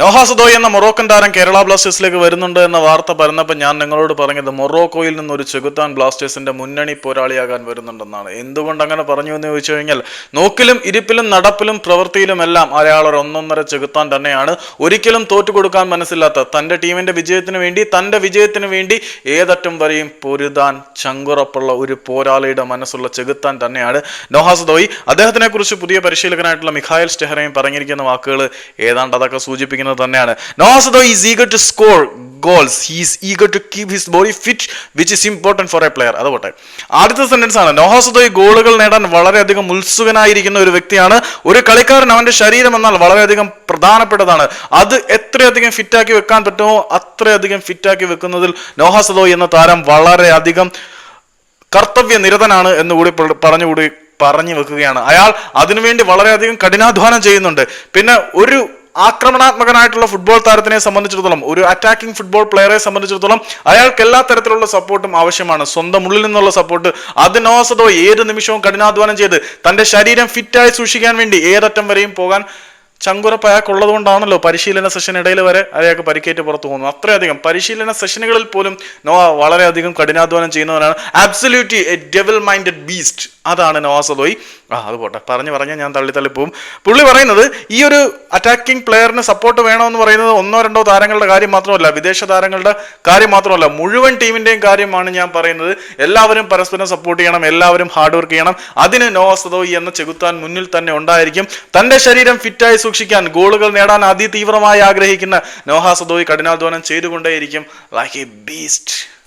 നോഹാസദോയ് എന്ന മൊറോക്കൻ താരം കേരള ബ്ലാസ്റ്റേഴ്സിലേക്ക് വരുന്നുണ്ട് എന്ന വാർത്ത പറഞ്ഞപ്പോൾ ഞാൻ നിങ്ങളോട് പറഞ്ഞത് മൊറോക്കോയിൽ നിന്ന് ഒരു ചെകുത്താൻ ബ്ലാസ്റ്റേഴ്സിന്റെ മുന്നണി പോരാളിയാകാൻ വരുന്നുണ്ടെന്നാണ്. എന്തുകൊണ്ട് അങ്ങനെ പറഞ്ഞു എന്ന് ചോദിച്ചു കഴിഞ്ഞാൽ നോക്കിലും ഇരിപ്പിലും നടപ്പിലും പ്രവൃത്തിയിലും എല്ലാം അയാൾ ഒരു ഒന്നൊന്നര ചെകുത്താൻ തന്നെയാണ്. ഒരിക്കലും തോറ്റു കൊടുക്കാൻ മനസ്സില്ലാത്ത തന്റെ ടീമിന്റെ വിജയത്തിന് വേണ്ടി തന്റെ വിജയത്തിന് വേണ്ടി ഏതറ്റം വരെയും പൊരുതാൻ ചങ്കുറപ്പുള്ള ഒരു പോരാളിയുടെ മനസ്സുള്ള ചെകുത്താൻ തന്നെയാണ് നോഹാസദോയ്. അദ്ദേഹത്തിനെ കുറിച്ച് പുതിയ പരിശീലകനായിട്ടുള്ള മിഖായൽ സ്റ്റെഹറയും പറഞ്ഞിരിക്കുന്ന വാക്കുകൾ ഏതാണ്ട് അതൊക്കെ സൂചിപ്പിക്കുന്നത് തന്നെയാണ്. നോസദോ is eager to score goals he's eager to keep his body fit which is important for a player അതുപോട്ടെ ആദ്യത്തെ സെന്റൻസ് ആണ്. നോഹാസദോയ് ഗോളുകൾ നേടാൻ വളരെയധികം ഉത്സുകനായിരിക്കുന്ന ഒരു വ്യക്തിയാണ്. ഒരു കളിക്കാരൻ അവന്റെ ശരീരം എന്നാൽ വളരെയധികം പ്രധാനപ്പെട്ടതാണ്. അത് എത്രയധികം ഫിറ്റാക്കി വെക്കാൻ പറ്റുമോ അത്രയധികം ഫിറ്റാക്കി വെക്കുന്നതിൽ നോഹാസദോയ് എന്ന താരം വളരെയധികം കർത്തവ്യ നിരതനാണ് എന്ന് കൂടി പറഞ്ഞുകൂടി പറഞ്ഞു വെക്കുകയാണ്. അയാൾ അതിനുവേണ്ടി വളരെയധികം കഠിനാധ്വാനം ചെയ്യുന്നുണ്ട്. പിന്നെ ഒരു ആക്രമണാത്മകനായിട്ടുള്ള ഫുട്ബോൾ താരത്തിനെ സംബന്ധിച്ചിടത്തോളം ഒരു അറ്റാക്കിംഗ് ഫുട്ബോൾ പ്ലെയറെ സംബന്ധിച്ചിടത്തോളം അയാൾക്ക് എല്ലാ തരത്തിലുള്ള സപ്പോർട്ടും ആവശ്യമാണ്. സ്വന്തം ഉള്ളിൽ നിന്നുള്ള സപ്പോർട്ട് അതിനോസതോ ഏത് നിമിഷവും കഠിനാധ്വാനം ചെയ്ത് തന്റെ ശരീരം ഫിറ്റായി സൂക്ഷിക്കാൻ വേണ്ടി ഏതറ്റം വരെയും പോകാൻ ചങ്കുറപ്പ് അയാൾക്കുള്ളത് കൊണ്ടാണല്ലോ പരിശീലന സെഷൻ ഇടയിൽ വരെ അയാൾക്ക് പരിക്കേറ്റ് പുറത്തു പോകുന്നു അത്രയധികം പരിശീലന സെഷനുകളിൽ പോലും നോവ വളരെയധികം കഠിനാധ്വാനം ചെയ്യുന്നവനാണ്. Absolutely a devil minded beast അതാണ് നവാസദോയി ആ അത് പോട്ടെ. പറഞ്ഞു പറഞ്ഞാൽ ഞാൻ തള്ളി തള്ളി പോവും. പുള്ളി പറയുന്നത് ഈ ഒരു അറ്റാക്കിംഗ് പ്ലെയറിന് സപ്പോർട്ട് വേണമെന്ന് പറയുന്നത് ഒന്നോ രണ്ടോ താരങ്ങളുടെ കാര്യം മാത്രമല്ല വിദേശ താരങ്ങളുടെ കാര്യം മാത്രമല്ല. മുഴുവൻ ടീമിന്റെയും കാര്യമാണ് ഞാൻ പറയുന്നത്. എല്ലാവരും പരസ്പരം സപ്പോർട്ട് ചെയ്യണം എല്ലാവരും ഹാർഡ് വർക്ക് ചെയ്യണം. അതിന് നോവസദോയി എന്ന ചെകുത്താൻ മുന്നിൽ തന്നെ ഉണ്ടായിരിക്കും. തന്റെ ശരീരം ഫിറ്റായി സൂക്ഷിക്കാൻ ഗോളുകൾ നേടാൻ അതിതീവ്രമായി ആഗ്രഹിക്കുന്ന നോഹാസദോയി കഠിനാധ്വാനം ചെയ്തുകൊണ്ടേയിരിക്കും. Like A beast